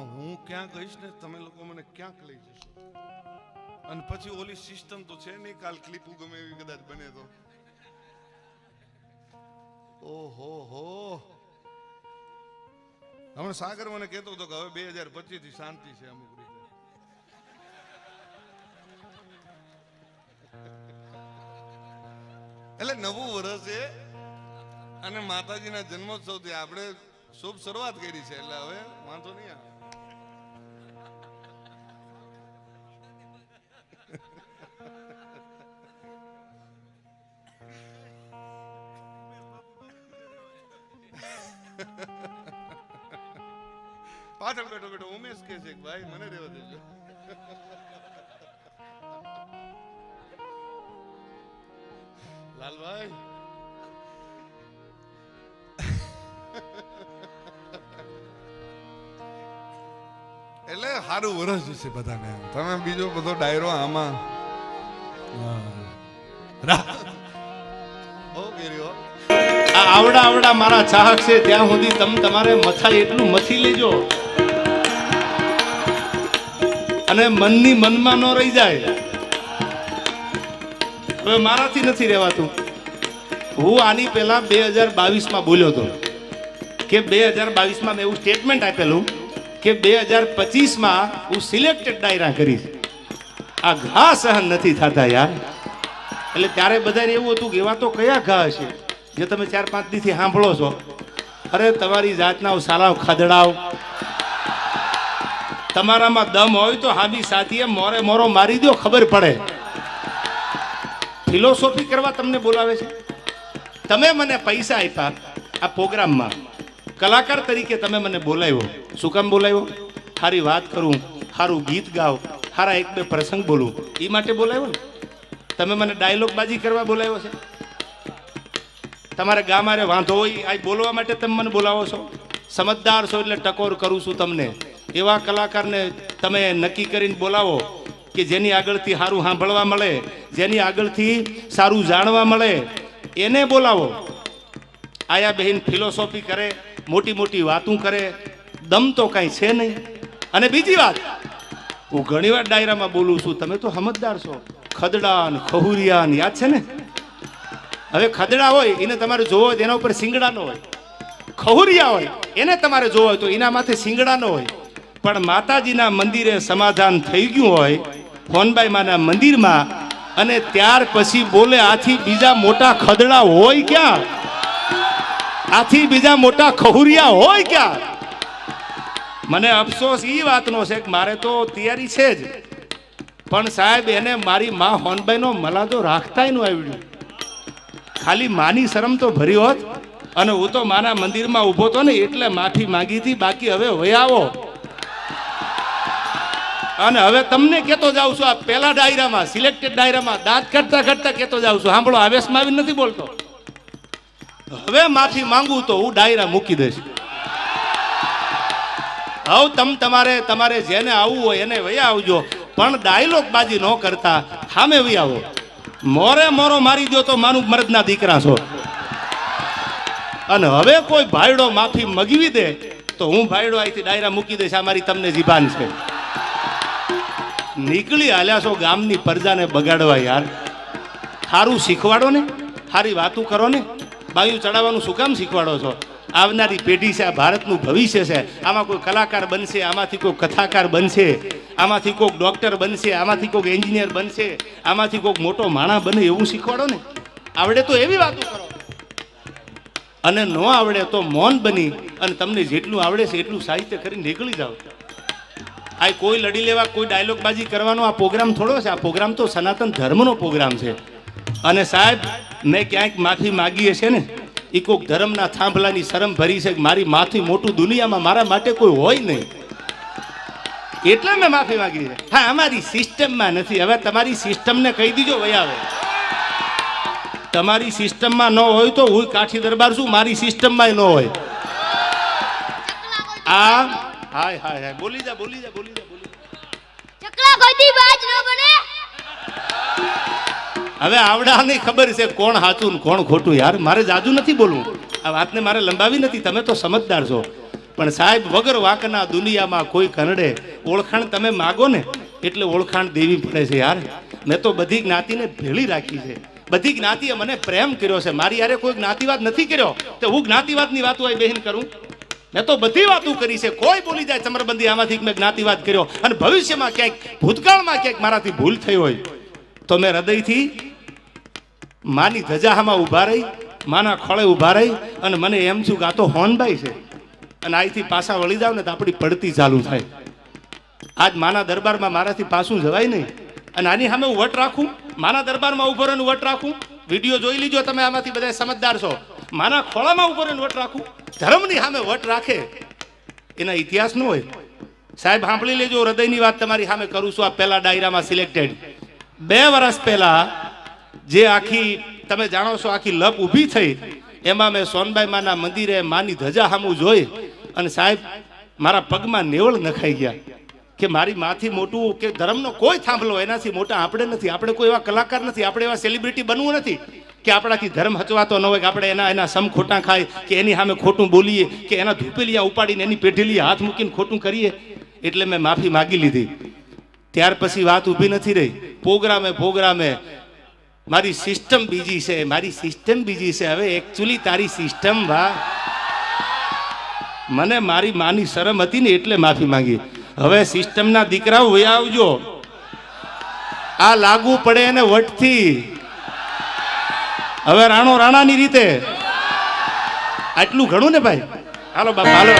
પણ હું ક્યાં કહીશ ને તમે લોકો મને ક્યાંક લઈ જશો. અને પછી ઓલી સિસ્ટમ તો છે નહીં કાલ ક્લિપ ગમે એવી કદાચ બને તો. ઓહો હો. હમણાં સાગર મને કહેતો હતો કે હવે બે હજાર પચીસથી શાંતિ છે અમુક રીતે. એટલે નવું વર્ષ છે અને માતાજીના જન્મોત્સવથી આપણે શુભ શરૂઆત કરી છે. એટલે હવે વાંધો નહીં આવે. પાછળ બેઠો બેઠો ઉમેશ કે છે ભાઈ મને રહેવા દેજો. લાલભાઈ. એટલે સારું વરસ જશે બધાને. તમે બીજો બધો ડાયરો આમાં. બહુ કર્યો. આ આવડા આવડા મારા ચાહક છે, ત્યાં સુધી તમે તમારે મથા એટલું મથી લેજો. અને મનની મનમાં ન રહી જાય. હવે મારાથી નથી રહેવાતું. હું આની પહેલા બે હજાર બાવીસમાં બોલ્યો હતો કે બે હજાર બાવીસમાં મેં એવું સ્ટેટમેન્ટ આપેલું કે બે હજાર પચીસમાં હું સિલેક્ટેડ ડાયરા કરીશ. આ ઘા સહન નથી થતા યાર. એટલે ત્યારે બધાને એવું હતું કે એવા તો કયા ઘા હશે? જે તમે ચાર, પાંચ દીથી સાંભળો છો. અરે, તમારી જાતના સારા ખદડાવ તમારામાં દમ હોય તો હાબી સાથીએ મોરે મોરો મારી દો ખબર પડે. ફિલોસોફી કરવા તમને બોલાવે છે? તમે મને પૈસા આપ્યા આ પ્રોગ્રામમાં. કલાકાર તરીકે તમે મને બોલાવ્યો. શું કામ બોલાવ્યો? સારી વાત કરું સારું ગીત ગાવ સારા એક બે પ્રસંગ બોલું. એ માટે બોલાવ્યો ને? તમે મને ડાયલોગ બાજી કરવા બોલાવ્યો છે? તમારે ગામારે વાંધો હોય આ બોલવા માટે તમે મને બોલાવો છો? સમજદાર છો એટલે ટકોર કરું છું તમને. એવા કલાકારને તમે નક્કી કરીને બોલાવો કે જેની આગળથી સારું સાંભળવા મળે, જેની આગળથી સારું જાણવા મળે, એને બોલાવો. આયા બહેન ફિલોસોફી કરે, મોટી મોટી વાતું કરે, દમ તો કાંઈ છે નહીં. અને બીજી વાત, હું ઘણીવાર ડાયરામાં બોલું છું, તમે તો સમજદાર છો. ખદડાન, ખહુરિયાન, યાદ છે ને? હવે ખદડા હોય, એને તમારે જોવો હોય એના ઉપર સિંગડા નો હોય. ખહુરિયા હોય, એને તમારે જોવો હોય તો એના માથે સિંગડા નો હોય. પણ માતાજીના મંદિરે સમાધાન થઈ ગયું હોય ફોનબાઈ માના મંદિરમાં, અને ત્યાર પછી બોલે, આથી બીજા મોટા ખદડા હોય ક્યાં? આથી બીજા મોટા ખહુરિયા હોય ક્યાં? મને અફસોસ એ વાતનો છે કે મારે તો તૈયારી છે જ. પણ સાહેબ, એને મારી મા હોનબાઈનો મલાદો રાખતાય ન આવડ્યું. ખાલી માની શરમ તો ભરી હોત. અને હું તો મારા મંદિરમાં ઊભો તો ને એટલે માફી માંગી હતી, બાકી હવે વયાવો અને હવે તમને કહેતો જાઉં છું, આ પહેલા ડાયરામાં સિલેક્ટેડ ડાયરામાં, દાંત કાઢતા કાઢતા કહેતો જાઉં છું. સાંભળો આવેશમાં આવી નથી બોલતો. હવે માફી માંગુ તો હું ડાયરા મૂકી દઈશ. હવે, તમ તમારે તમારે જેને આવવું હોય એને વયા આવજો. પણ ડાયલોગ બાજી ન કરતા સામે વહી આવો. મોરે મોરો મારી દો તો માનું મરદના દીકરા છો. અને હવે કોઈ ભાઈડો માફી મગવી દે તો હું ભાઈડો અહીંથી ડાયરા મૂકી દઈશ. આ મારી તમને જીભાન છે. નીકળી હાલ્યા છો ગામની પ્રજાને બગાડવા યાર. સારું શીખવાડો ને સારી વાતું કરો ને. બાયું ચડાવવાનું શું કામ શીખવાડો છો? આવનારી પેઢી છે, આ ભારતનું ભવિષ્ય છે. આમાં કોઈ કલાકાર બનશે, આમાંથી કોઈ કથાકાર બનશે, આમાંથી કોઈક ડૉક્ટર બનશે, આમાંથી કોઈક એન્જિનિયર બનશે, આમાંથી કોઈક મોટો માણા બને એવું શીખવાડો ને. આવડે તો એવી વાતો કરો. અને ન આવડે તો મૌન બની અને તમને જેટલું આવડે છે એટલું સાહિત્ય કરીને નીકળી જાઓ. આ કોઈ લડી લેવા, કોઈ ડાયલોગબાજી કરવાનો આ પ્રોગ્રામ થોડો છે. આ પ્રોગ્રામ તો સનાતન ધર્મનો પ્રોગ્રામ છે. અને સાહેબ, મેં ક્યાંક માફી માગી હશે ને? એ કોઈક ધર્મના થાંભલાની શરમ ભરી છે મારી માથી મોટું દુનિયામાં મારા માટે કોઈ હોય નહીં. એટલે મેં માફી માંગી છે. હા, અમારી સિસ્ટમમાં નથી. હવે તમારી સિસ્ટમને કહી દીજો વહી આવે. તમારી સિસ્ટમમાં ન હોય તો હું કાઠી દરબાર છું, મારી સિસ્ટમમાં ન હોય. આ હાય હાય હાય. બોલી જા બોલી જા બોલી જા, બોલી. ચકલા કોઈથી બાજ ન બને. હવે આવડાની ખબર છે કોણ સાચું કોણ ખોટું યાર? મારે જાજુ નથી બોલવું. આ વાતને મારે લંબાવી નથી. તમે તો સમજદાર છો. પણ સાહેબ, વગર વાંકના દુનિયામાં કોઈ કનડે ઓળખાણ તમે માગો ને, એટલે ઓળખાણ દેવી પડે છે યાર. મેં તો બધી જ્ઞાતિને ભેળી રાખી છે. બધી જ્ઞાતિએ મને પ્રેમ કર્યો છે. મારી યારે કોઈ જ્ઞાતિવાદ નથી કર્યો. તો હું જ્ઞાતિવાદની વાતો અહીં બહેન કરું? મેં તો બધી વાતો કરી છે. કોઈ બોલી જાય ચમરબંધી આમાંથી મેં જ્ઞાતિવાદ કર્યો. અને ભવિષ્યમાં ક્યાંક, ભૂતકાળમાં ક્યાંક મારાથી ભૂલ થઈ હોય, તો મેં હૃદયથી માની ધજાહામાં ઊભા રહી, માના ખોળે ઊભા રહી અને મને એમ છું કે આ તો હોનભાઈ છે. અને અહીંથી પાછા વળી જાવ ને તો આપણી પડતી ચાલુ થાય. આજ માના દરબારમાં મારાથી પાછું જવાય નહીં. અને આની સામે હું વટ રાખું, માના દરબારમાં ઊભો રહીને વટ રાખું. વીડિયો જોઈ લીજો તમે આમાંથી બધા સમજદાર છો. માના ખોળામાં ઊભો રહીને વટ રાખું. ધર્મની સામે વટ રાખે. એના ઇતિહાસ ન હોય. સાહેબ, સાંભળી લેજો, હૃદયની વાત તમારી સામે કરું છું. આ પહેલા ડાયરામાં સિલેક્ટેડ બે વર્ષ પહેલા જે આખી, તમે જાણો છો, આખી લપ ઊભી થઈ, એમાં મેં સોનબાઈ માના મંદિરે માની ધજા સામું જોઈ અને સાહેબ, મારા પગમાં નેવળ નખાઈ ગયા કે મારી માથી મોટું કે ધર્મનો કોઈ થાંભલો એનાથી મોટા આપણે નથી. આપણે કોઈ એવા કલાકાર નથી, આપણે એવા સેલિબ્રિટી બનવું નથી કે આપણાથી ધર્મ હચવાતો ન હોય, કે આપણે એના એના સમ ખોટા ખાય, કે એની સામે ખોટું બોલીએ, કે એના ધૂપેલિયા ઉપાડીને એની પેઢીલી હાથ મૂકીને ખોટું કરીએ. એટલે મેં માફી માગી લીધી. ત્યાર પછી વાત ઊભી નથી રહી. પ્રોગ્રામે પ્રોગ્રામે મારી સિસ્ટમ બીજી છે, મારી સિસ્ટમ બીજી છે. હવે એકચ્યુઅલી તારી સિસ્ટમ વા. મને મારી માની શરમ હતી ને એટલે માફી માંગી. હવે સિસ્ટમના દીકરાઓ હોય આવજો. આ લાગુ પડે એને વટથી. હવે રાણો રાણાની રીતે. આટલું ઘણું ને ભાઈ? હાલો બાપા, હાલો.